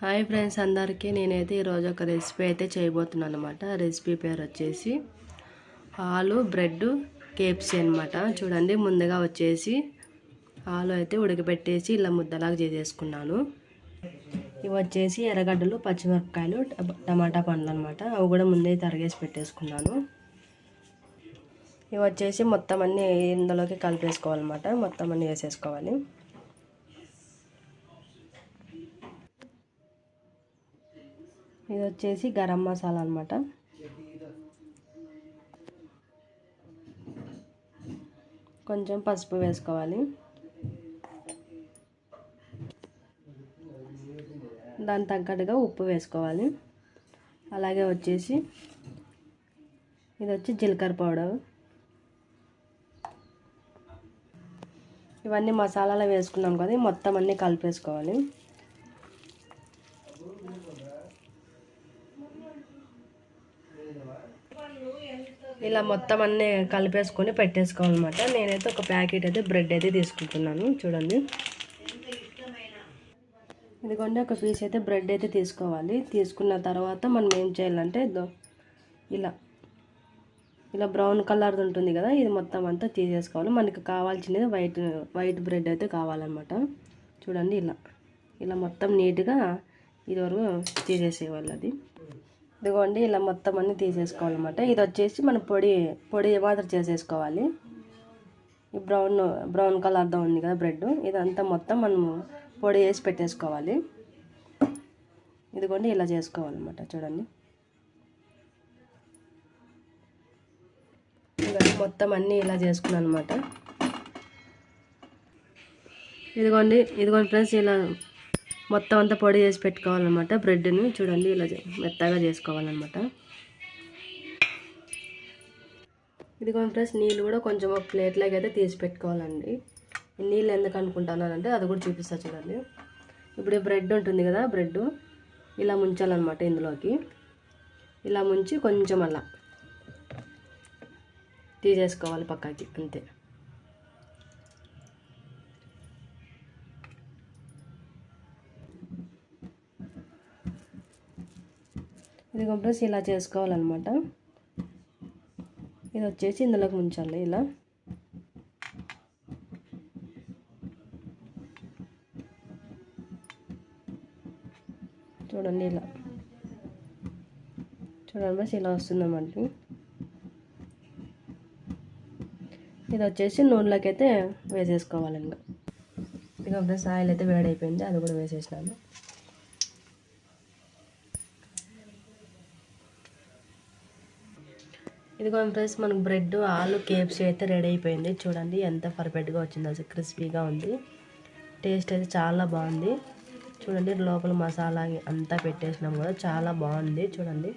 Hi friends అందరికీ నేనైతే ఈరోజు ఒక రెసిపీ అయితే చేయబోతున్నాను అనమాట రెసిపీ పేరు వచ్చేసి ఆలు బ్రెడ్ కేప్సీ అనమాట చూడండి ముందుగా వచ్చేసి ఆలు అయితే ఉడకబెట్టేసి ఇలా ముద్దలాగా చేసేసుకున్నాను. ఇవి వచ్చేసి ఎర్రగడ్డలు పచ్చిమిరపకాయలు టమాటా పండ్లు అనమాట అవి కూడా ముందే తరిగేసి పెట్టేసుకున్నాను. ఇవి వచ్చేసి మొత్తం అన్నీ ఇందులోకి కలిపేసుకోవాలన్నమాట. మొత్తం అన్నీ వేసేసుకోవాలి. ఇది వచ్చేసి గరం మసాలా అనమాట కొంచెం పసుపు వేసుకోవాలి. దాని తగ్గట్టుగా ఉప్పు వేసుకోవాలి. అలాగే వచ్చేసి ఇది వచ్చి జీలకర్ర పౌడర్. ఇవన్నీ మసాలాలు వేసుకున్నాం కదా మొత్తం అన్నీ కలిపేసుకోవాలి. ఇలా మొత్తం అన్నీ కలిపేసుకొని పెట్టేసుకోవాలన్నమాట. నేనైతే ఒక ప్యాకెట్ అయితే బ్రెడ్ అయితే తీసుకుంటున్నాను. చూడండి. ఇదిగోండి ఒక పీస్ అయితే బ్రెడ్ అయితే తీసుకోవాలి. తీసుకున్న తర్వాత మనం ఏం చేయాలంటే ఇలా ఇలా బ్రౌన్ కలర్ది ఉంటుంది కదా ఇది మొత్తం అంతా తీసేసుకోవాలి. మనకి కావాల్సినది వైట్ వైట్ బ్రెడ్ అయితే కావాలన్నమాట. చూడండి ఇలా ఇలా మొత్తం నీట్గా ఇదివరకు తీసేసేవాళ్ళు అది. ఇదిగోండి ఇలా మొత్తం అన్నీ తీసేసుకోవాలన్నమాట. ఇది వచ్చేసి మనం పొడి పొడి మాత్రం చేసేసుకోవాలి. ఈ బ్రౌన్ బ్రౌన్ కలర్తో ఉంది కదా బ్రెడ్ ఇదంతా మొత్తం మనము పొడి వేసి పెట్టేసుకోవాలి. ఇదిగోండి ఇలా చేసుకోవాలన్నమాట చూడండి. మొత్తం అన్నీ ఇలా చేసుకున్నాను అనమాట ఇదిగోండి ఇదిగోండి ఫ్రెండ్స్ ఇలా మొత్తం అంతా పొడి చేసి పెట్టుకోవాలన్నమాట బ్రెడ్ని చూడండి ఇలా మెత్తగా చేసుకోవాలన్నమాట. ఇదిగోండి ఫ్రెండ్స్ నీళ్ళు కూడా కొంచెం ఒక ప్లేట్లాగా అయితే తీసి పెట్టుకోవాలండి. నీళ్ళు ఎందుకు అనుకుంటున్నానంటే అది కూడా చూపిస్తా చూడండి. ఇప్పుడు బ్రెడ్ ఉంటుంది కదా బ్రెడ్. ఇలా ముంచాలన్నమాట ఇందులోకి. ఇలా ముంచి కొంచెం అలా తీసేసుకోవాలి పక్కకి అంతే. ఇది కొబ్బరి ఇలా చేసుకోవాలన్నమాట. ఇది వచ్చేసి ఇందులోకి ముంచాలి ఇలా. చూడండి ఇలా. చూడండి బస్ ఇలా వస్తుందన్నమాట ఇది వచ్చేసి నూనెలోకి అయితే వేసేసుకోవాలి ఇంకా. ఇక ఫ్రెండ్స్ ఆయిల్ అయితే వేడైపోయింది అది కూడా వేసేసినాను. ఇదిగో ఫ్రెండ్స్ మనకు బ్రెడ్ ఆలు కేఎఫ్సీ అయితే రెడీ అయిపోయింది. చూడండి ఎంత పర్ఫెక్ట్గా వచ్చిందో అసలు క్రిస్పీగా ఉంది. టేస్ట్ అయితే చాలా బాగుంది. చూడండి లోపల మసాలా అంతా పెట్టేసినాం కూడా చాలా బాగుంది. చూడండి.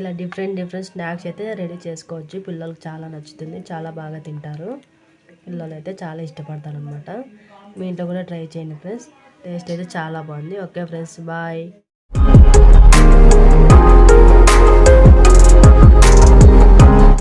ఇలా డిఫరెంట్ డిఫరెంట్ స్నాక్స్ అయితే రెడీ చేసుకోవచ్చు. పిల్లలకు చాలా నచ్చుతుంది. చాలా బాగా తింటారు. పిల్లలు అయితే చాలా ఇష్టపడతారు అనమాట మీ ఇంట్లో కూడా ట్రై చేయండి ఫ్రెండ్స్ టేస్ట్ అయితే చాలా బాగుంది. Okay friends bye